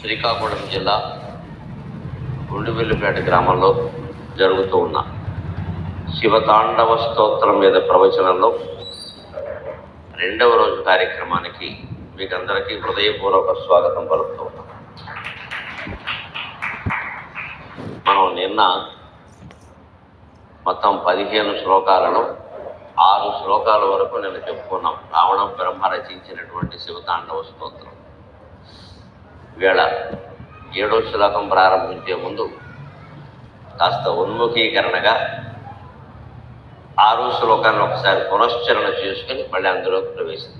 శ్రీకాకుళం జిల్లా గుండువెల్లిపేట గ్రామంలో జరుగుతూ ఉన్న శివతాండవ స్తోత్రం మీద ప్రవచనంలో రెండవ రోజు కార్యక్రమానికి మీకందరికీ హృదయపూర్వక స్వాగతం పలుకుతూ ఉన్నాం. మనం నిన్న మొత్తం పదిహేను శ్లోకాలను ఆరు శ్లోకాల వరకు నేను చెప్పుకున్నాం. రావణం బ్రహ్మ రచించినటువంటి శివతాండవ స్తోత్రం. వేళ ఏడో శ్లోకం ప్రారంభించే ముందు కాస్త ఉన్ముఖీకరణగా ఆరో శ్లోకాన్ని ఒకసారి పునశ్చరణ చేసుకుని మళ్ళీ అందులోకి ప్రవేశిద్దాం.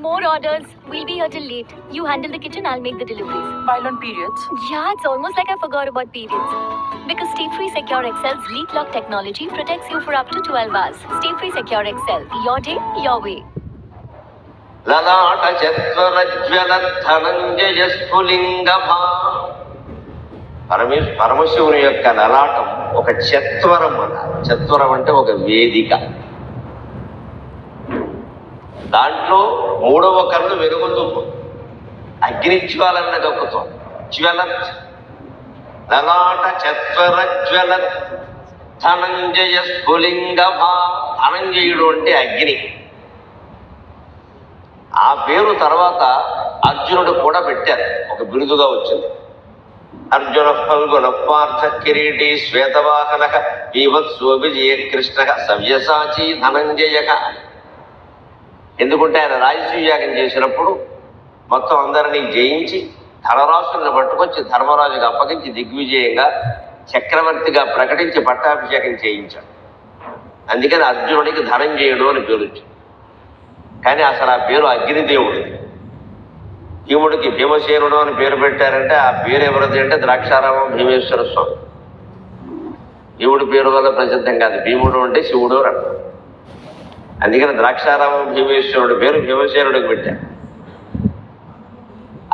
More orders. We'll be here till late. You handle the kitchen, I'll make the deliveries. While on periods, Yeah, it's almost like I forgot about periods. Because Stay Free Secure Excel's leak lock technology protects you for up to 12 hours. Stay Free Secure Excel. Your day, your way. లలాట చత్వరజ్వల Dhananjaya స్ఫులింగ భా పరమే పరమశివుని యొక్క లలాటం ఒక చత్వరం అన్నారు చత్వరం అంటే ఒక వేదిక దాంట్లో మూడవ కన్ను వెలుగుతూ అగ్నిజ్వాలన్న కక్కుతోంది జ్వలత్. లలాట చత్వర జ్వలత్. ధనంజయ స్ఫులింగ ధనంజయుడు అంటే అగ్ని. ఆ పేరు తర్వాత అర్జునుడు కూడా పెట్టారు. ఒక బిరుదుగా వచ్చింది. అర్జున ఫల్గుణ కిరీటి శ్వేతవాహన. బీభత్సో విజయ కృష్ణ సవ్యసాచి ధనంజయక ఎందుకంటే ఆయన రాజసూయాగం చేసినప్పుడు మొత్తం అందరినీ జయించి ధనరాశులను పట్టుకొచ్చి ధర్మరాజుగా అప్పగించి దిగ్విజయంగా చక్రవర్తిగా ప్రకటించి పట్టాభిషేకం చేయించాడు. అందుకని అర్జునుడికి ధనంజయుడు అని పేరు వచ్చింది. కానీ అసలు ఆ పేరు అగ్నిదేవుడు భీముడికి భీమసేనుడు అని పేరు పెట్టారంటే ఆ పేరు ఎవరిది అంటే ద్రాక్షారామం భీమేశ్వర స్వామి. భీముడి పేరు వల్ల ప్రసిద్ధం కాదు. భీముడు అంటే శివుడు అని అంటారు అందుకని ద్రాక్షారామం భీమేశ్వరుడు పేరు భీమసేనుడికి పెట్టారు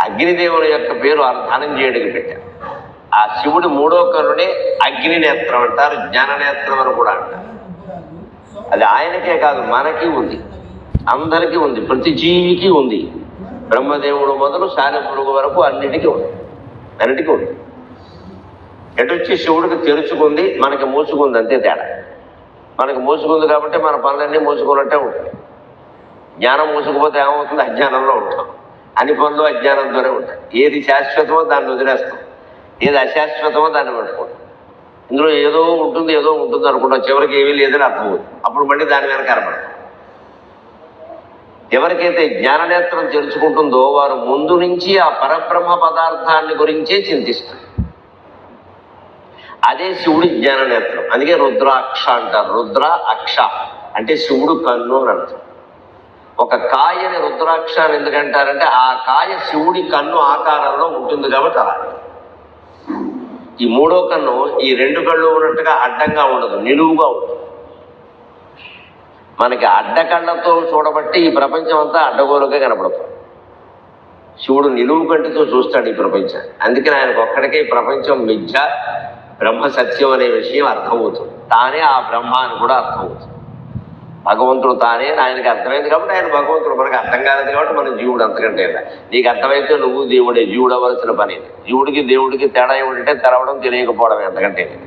అగ్నిదేవుని యొక్క పేరు ధనంజయుడికి పెట్టారు ఆ శివుడు మూడో కరుణే అగ్ని నేత్రం అంటారు జ్ఞాన నేత్రం అని కూడా అంటారు. అది ఆయనకే కాదు మనకి ఉంది. అందరికీ ఉంది ప్రతి జీవికి ఉంది. బ్రహ్మదేవుడు మొదలు పురుగు వరకు అన్నిటికీ ఉంది. అన్నిటికీ ఉంది. ఎటొచ్చి శివుడికి తెరుచుకుంది మనకి మూసుకుంది అంతే తేడా. మనకి మూసుకుంది కాబట్టి మన పనులన్నీ మూసుకున్నట్టే ఉంటాయి. జ్ఞానం మూసుకుపోతే ఏమవుతుంది? అజ్ఞానంలో ఉంటాం. అన్ని పనులు అజ్ఞానంతోనే ఉంటాయి. ఏది శాశ్వతమో దాన్ని వదిలేస్తాం. ఏది అశాశ్వతమో దాన్ని పట్టుకుంటాం. ఇందులో ఏదో ఉంటుంది ఏదో ఉంటుంది అనుకుంటాం. చివరికి ఏమీ లేదని అర్థమవుతుంది. అప్పుడు మళ్ళీ దాని వెనక కనబడతాం ఎవరికైతే జ్ఞాననేత్రం తెలుసుకుంటుందో వారు ముందు నుంచి ఆ పరబ్రహ్మ పదార్థాన్ని గురించే చింతిస్తారు. అదే శివుడి జ్ఞాననేత్రం. అందుకే రుద్రాక్ష అంటారు. రుద్ర అక్ష. అంటే శివుడు కన్ను అని అర్థం. ఒక కాయని రుద్రాక్ష అని ఎందుకంటారంటే ఆ కాయ శివుడి కన్ను ఆకారంలో ఉంటుంది కాబట్టి అలా. ఈ మూడో కన్ను ఈ రెండు కళ్ళు ఉన్నట్టుగా అడ్డంగా ఉండదు నిలువుగా ఉంటుంది మనకి అడ్డకళ్ళతో చూడబట్టి ఈ ప్రపంచం అంతా అడ్డగోలుగా కనపడుతుంది శివుడు నిలువు కంటితో చూస్తాడు ఈ ప్రపంచాన్ని. అందుకని ఆయనకు ఒక్కడికే ఈ ప్రపంచం మిథ్య బ్రహ్మ సత్యం అనే విషయం అర్థమవుతుంది. తానే ఆ బ్రహ్మ అని కూడా అర్థమవుతుంది. భగవంతుడు తానే ఆయనకి అర్థమైంది కాబట్టి ఆయన భగవంతుడు మనకు అర్థం కాలేదు కాబట్టి మన జీవుడు అంతకంటే నీకు అర్థమైతే నువ్వు దేవుడే జీవుడు అవ్వాల్సిన పని జీవుడికి దేవుడికి తేడా ఏమిటంటే తెరవడం తెలియకపోవడం ఎంతకంటే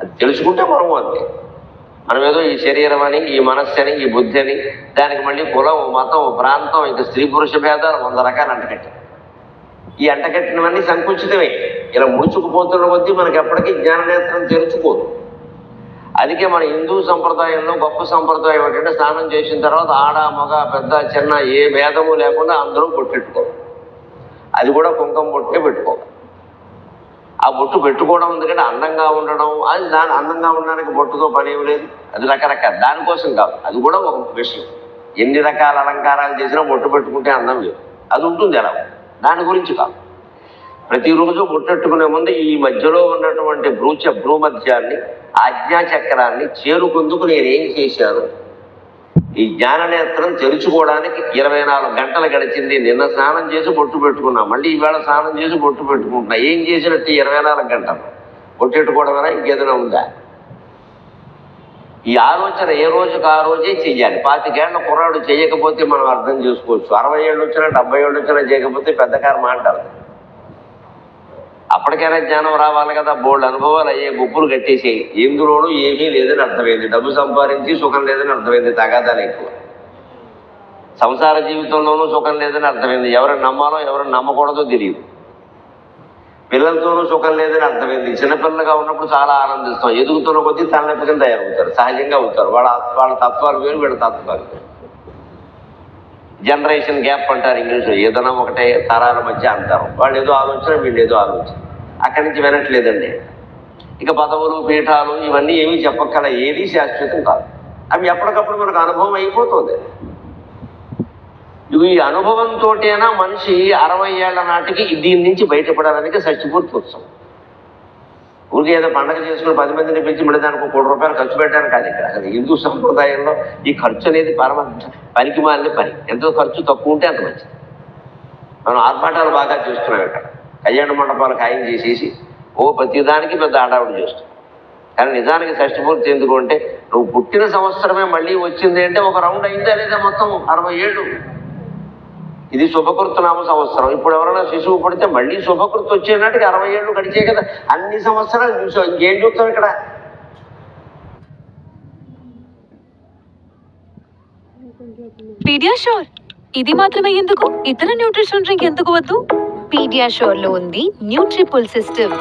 అది తెలుసుకుంటే మనం అంతే. మనం ఏదో ఈ శరీరం అని ఈ మనస్సు అని ఈ బుద్ధి అని దానికి మళ్ళీ కులం మతం ప్రాంతం ఇంకా స్త్రీ పురుష భేదాలు వంద రకాలు అంటకట్టారు ఈ అంటకట్టినవన్నీ సంకుచితమే. ఇలా ముడుచుకుపోతున్న కొద్దీ మనకి ఎప్పటికీ జ్ఞాననేత్రం తెరుచుకోదు. అందుకే మన హిందూ సంప్రదాయంలో గొప్ప సంప్రదాయం ఏంటంటే స్నానం చేసిన తర్వాత ఆడ మగ పెద్ద చిన్న ఏ భేదము లేకుండా అందరూ బొట్టెట్టుకోవాలి అది కూడా కుంకుమ బొట్టే పెట్టుకోవాలి ఆ బొట్టు పెట్టుకోవడం ఎందుకంటే అందంగా ఉండడం అది దాని అందంగా ఉండడానికి బొట్టుతో పని ఏమి లేదు. అది రకరకాల దానికోసం కాదు. అది కూడా ఒక విషయం. ఎన్ని రకాల అలంకారాలు చేసినా బొట్టు పెట్టుకుంటే అందం లేదు. అది ఉంటుంది ఎలా దాని గురించి కాదు. ప్రతిరోజు ముట్టెట్టుకునే ముందు ఈ మధ్యలో ఉన్నటువంటి భ్రూచ భ్రూమధ్యాన్ని ఆజ్ఞా చక్రాన్ని చేరుకుందుకు నేనేం చేశాను? ఈ జ్ఞాననేత్రం తెరుచుకోవడానికి ఇరవై నాలుగు గంటలు గడిచింది. నిన్న స్నానం చేసి బొట్టు పెట్టుకున్నా మళ్ళీ ఈవేళ స్నానం చేసి బొట్టు పెట్టుకుంటున్నా. ఏం చేసినట్టు ఇరవై నాలుగు గంటలు? బొట్టెట్టుకోవడమైనా ఇంకేదైనా ఉందా? ఈ ఆలోచన ఏ రోజుకు ఆ రోజే చెయ్యాలి. పాతికేళ్ళ కుర్రాడు చేయకపోతే మనం అర్థం చేసుకోవచ్చు. అరవై ఏళ్ళు వచ్చినా డెబ్బై ఏళ్ళు వచ్చినా చేయకపోతే పెద్ద కారణం అంటారు. అప్పటికైనా జ్ఞానం రావాలి కదా. బోల్డ్ అనుభవాలు అయ్యే గుప్పులు కట్టేసేయి. ఎందులోనూ ఏమీ లేదని అర్థమైంది. డబ్బు సంపాదించి సుఖం లేదని అర్థమైంది తగాదాలు ఎక్కువ. సంసార జీవితంలోనూ సుఖం లేదని అర్థమైంది. ఎవరిని నమ్మాలో ఎవరిని నమ్మకూడదో తెలియదు. పిల్లలతోనూ సుఖం లేదని అర్థమైంది. చిన్నపిల్లలుగా ఉన్నప్పుడు చాలా ఆనందిస్తాం. ఎదుగుతున్న కొద్దీ తలనొప్పి కింద తయారవుతారు. సహజంగా అవుతారు. వాళ్ళ వాళ్ళ తత్వాలు వేరు వీళ్ళ తత్వాలు జనరేషన్ గ్యాప్ అంటారు ఇంగ్లీష్లో. ఏదైనా ఒకటే తరాల మధ్య అంటారు వాళ్ళు ఏదో ఆలోచన వీళ్ళు ఏదో ఆలోచన. అక్కడి నుంచి వినట్లేదండి ఇక పదవులు పీఠాలు ఇవన్నీ ఏమీ చెప్పక్కల ఏది శాశ్వతం కాదు. అవి ఎప్పటికప్పుడు మనకు అనుభవం అయిపోతుంది. ఇవి ఈ అనుభవంతోటేనా మనిషి అరవై ఏళ్ళ నాటికి దీని నుంచి బయటపడడానికి సచ్చిపూర్తి ఉత్సవం. ఊరికి ఏదో పండగ చేసుకుని పది మందిని పిలిచి మళ్ళీ దానికి కోటి రూపాయలు ఖర్చు పెట్టాను కాదు ఇక్కడ. అసలు హిందూ సంప్రదాయంలో ఈ ఖర్చు అనేది పరమ పనికి మాలిన పని. ఎంత ఖర్చు తక్కువ ఉంటే అంత మంచిది. మనం ఆర్భాటాలు బాగా చూస్తున్నాం ఇక్కడ. కళ్యాణ మండపాలు ఖాయం చేసేసి ఓ ప్రతిదానికి పెద్ద ఆడావిడి చేస్తాం కానీ నిజానికి షష్టిపూర్తి ఎందుకు అంటే నువ్వు పుట్టిన సంవత్సరమే మళ్ళీ వచ్చింది అంటే ఒక రౌండ్ అయిందా లేదా మొత్తం అరవై ఏడు. ఇది శుభకృతనామ సంవత్సరం. ఇప్పుడు ఎవరైనా శిశువు పుడితే మళ్ళీ శుభకృతి వచ్చేనాటికి అరవై ఏళ్ళు గడిచే కదా. అన్ని సంవత్సరాలు చూసావు ఇంకేం చూస్తాం ఇక్కడ? పీడియాషోర్ ఇది మాత్రమే ఎందుకు? ఇతర న్యూట్రిషన్ డ్రింక్ ఎందుకు వద్దు? పీడియాషోర్లో ఉంది. న్యూట్రిపుల్ సిస్టమ్